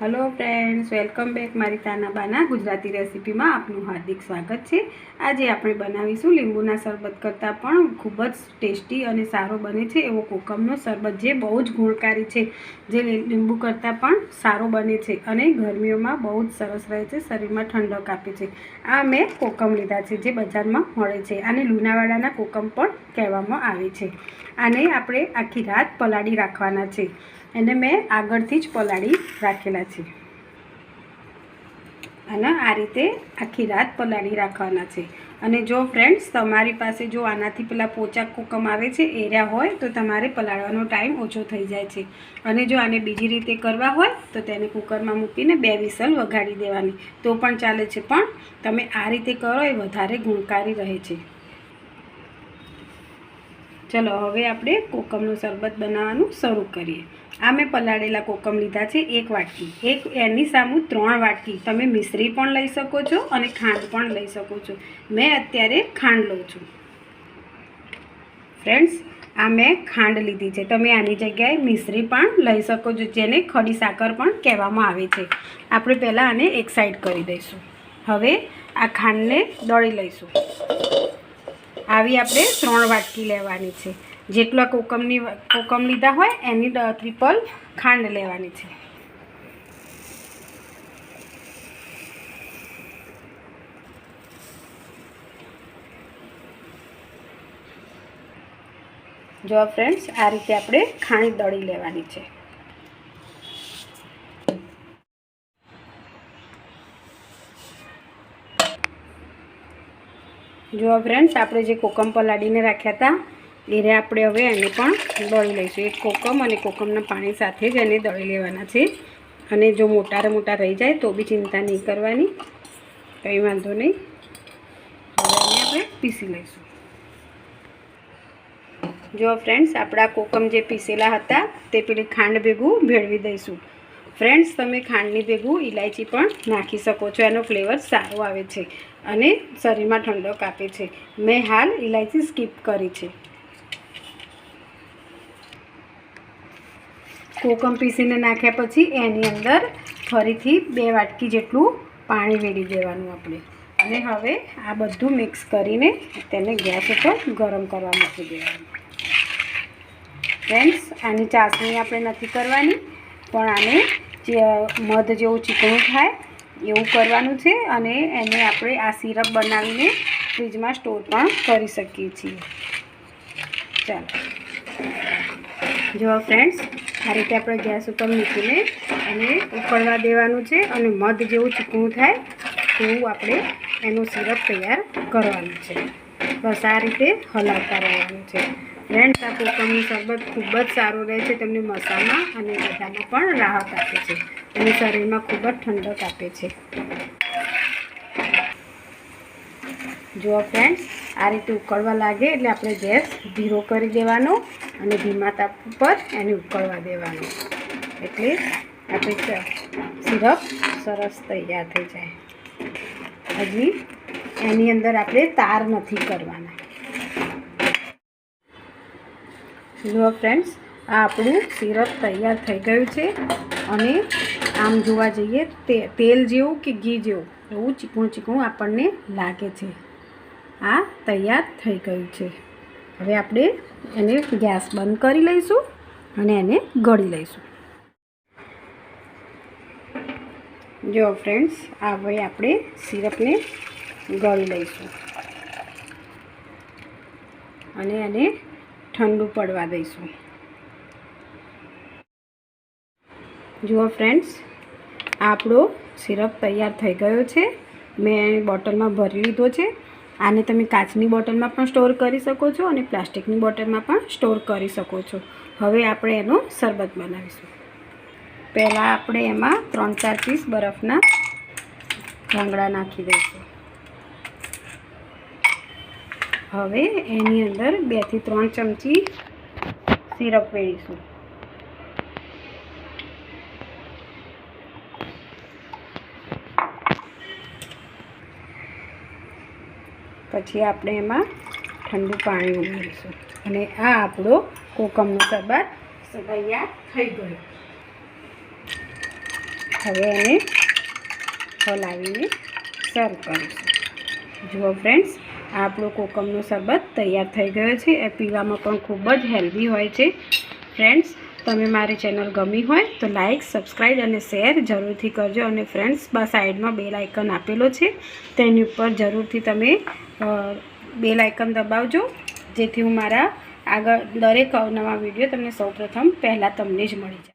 Hello friends welcome back મારી તાના બાના ગુજરાતી રેસિપીમાં આપનું હાર્દિક સ્વાગત છે. આજે આપણે બનાવીશું લીંબુના શરબત કરતાં પણ ખૂબ જ ટેસ્ટી અને સારો બને છે એવો કોકમનો શરબત જે બહુ જ ગુણકારી છે. જે લીંબુ કરતાં પણ સારો બને છે અને ગરમીઓમાં બહુ જ સરસ રહે છે, શરીરમાં ઠંડક આપે છે. આ મેં કોકમ લીધા છે જે બજારમાં મળે છે. અને લુણાવાડાના કોકમ પણ કહેવામાં આવે છે. આને આપણે આખી રાત પલાળી રાખવાના છે. એને મેં આગળથી જ પલાળી રાખેલા છે. અને આ રીતે આખી રાત પલાળી રાખવાના છે. અને જો ફ્રેન્ડ્સ તમારી પાસે જો આનાથી પેલા પોચા કુકમ આવે છે એર્યા હોય, તો તમારે પલાળવાનો ટાઈમ ઓછો થઈ જાય છે. અને જો આને બીજી રીતે કરવા હોય, તો તેને કુકરમાં મૂકીને બે વિસલ વગાડી દેવાની. તો પણ ચાલે છે. પણ તમે આ રીતે કરો, એ વધારે ગુણકારી રહે છે. ચલો, હવે આપણે કોકમનું શરબત બનાવવાનું શરૂ કરીએ. આ મેં પલાળેલા કોકમ લીધા છે એક વાટકી. એક એની સામું ત્રણ વાટકી. તમે મિશ્રી પણ લઈ શકો છો અને ખાંડ પણ લઈ શકો છો. મેં અત્યારે ખાંડ લઉં છું. ફ્રેન્ડ્સ, આ મેં ખાંડ લીધી છે. તમે આની જગ્યાએ મિશ્રી પણ લઈ શકો છો, જેને ખડી સાકર પણ કહેવામાં આવે છે. આપણે પહેલાં આને એક સાઈડ કરી દઈશું. હવે આ ખાંડને દળી લઈશું. આવી આપણે ત્રણ વાટકી લેવાની છે. જેટલા કોકમની કોકમ લીધા હોય એની ત્રિપલ ખાંડ લેવાની છે. જો ફ્રેન્ડ્સ, આ રીતે આપણે ખાંડ દળી લેવાની છે. જો ફ્રેન્ડ્સ આપણે જે કોકમ પલાળીને રાખ્યા હતા, એને આપણે હવે એને પણ દળી લઈશું. એક કોકમ અને કોકમના પાણી સાથે જ એને દળી લેવાના છે. અને જો મોટા મોટા રહી જાય તો બી ચિંતા નહીં કરવાની. કંઈ વાંધો નહીં. એને આપણે પીસી લઈશું. જો ફ્રેન્ડ્સ આપણા કોકમ જે પીસેલા હતા, તે પેલી ખાંડ ભેગું ભેળવી દઈશું. ફ્રેન્ડ્સ, તમે ખાંડની ભેગું ઇલાયચી પણ નાખી શકો છો. એનો ફ્લેવર સારો આવે છે અને શરીરમાં ઠંડક આપે છે. મેં હાલ ઇલાયચી સ્કીપ કરી છે. કોકમ પીસીને નાખ્યા પછી એની અંદર ફરીથી બે વાટકી જેટલું પાણી વેડી દેવાનું આપણે. અને હવે આ બધું મિક્સ કરીને તેને ગેસ ઉપર ગરમ કરવા મૂકી દેવાનું. ફ્રેન્ડ્સ, આની ચાસણી આપણે નથી કરવાની, પણ આને જે મધ જેવું ચીકણું થાય, એવું કરવાનું છે અને એને આપણે આ સિરપ બનાવીને ફ્રીજમાં સ્ટોર પણ કરી શકીએ છીએ. ચાલો. જો ફ્રેન્ડ્સ આ રીતે આપણે ગેસ ઉપર મૂકીને એને ઉકળવા દેવાનું છે અને મધ જેવું ચીકણું થાય, તેવું આપણે એનું સિરપ તૈયાર કરવાનું છે. બસ આ રીતે હલાવતા રહેવાનું છે. ફ્રેન્ડ્સ આ કોકમનું શરબત ખૂબ જ સારું રહે છે, તમને મસામાં અને બધામાં પણ રાહત આપે છે. અને શરીરમાં ખૂબ જ ઠંડક આપે છે. જુઓ ફ્રેન્ડ્સ આ રીતે ઉકળવા લાગે એટલે આપણે ગેસ ધીરો કરી દેવાનો અને ધીમા તાપ ઉપર એને ઉકળવા દેવાનો. એટલે આપણે સિરપ સરસ તૈયાર થઈ જાય. હજી એની અંદર આપણે તાર નથી કરવાના. જુઓ ફ્રેન્ડ્સ આ આપણું સિરપ તૈયાર થઈ ગયું છે અને આમ જોવા જઈએ તે, તેલ જેવું કે ઘી જેવું, એવું ચીકણું ચીકણું આપણને લાગે છે. આ તૈયાર થઈ ગયું છે. હવે આપણે એને ગેસ બંધ કરી લઈશું અને એને ગળી લઈશું. જો ફ્રેન્ડ્સ આ હવે આપણે સિરપને ગળી લઈશું. અને એને ઠંડુ પડવા દઈશું. જુઓ ફ્રેન્ડ્સ આપણો સિરપ તૈયાર થઈ ગયો છે. મેં બોટલમાં ભરી લીધો છે. આને તમે કાચની બોટલમાં પણ સ્ટોર કરી શકો છો અને પ્લાસ્ટિકની બોટલમાં પણ સ્ટોર કરી શકો છો. હવે આપણે એનો શરબત બનાવીશું. પહેલાં આપણે એમાં ત્રણ ચાર પીસ બરફના ગાંગડા નાખી દઈશું. હવે એની અંદર બેથી ત્રણ ચમચી સિરપ વેળીશું. પછી આપણે એમાં ઠંડુ પાણી ઉમેરીશું. અને આ આપણો કોકમનો શરબત તૈયાર થઈ ગયો. હવે એને હલાવીને સર્વ કરીશું. જુઓ ફ્રેન્ડ્સ આપણો કોકમનો શરબત તૈયાર થઈ ગયો છે. એ પીવામાં પણ ખૂબ જ હેલ્ધી હોય છે. ફ્રેન્ડ્સ, તમે મારી ચેનલ ગમી હોય તો લાઇક સબસ્ક્રાઈબ અને શેર જરૂરથી કરજો અને ફ્રેન્ડ્સ, બા સાઈડમાં બેલ આઇકન આપેલો છે. તેની ઉપર જરૂરથી તમે બેલ આઇકન દબાવજો. જેથી હું મારા આગળ દરેક નવા વીડિયો તમને સૌપ્રથમ પહેલાં તમને જ મળી જાય.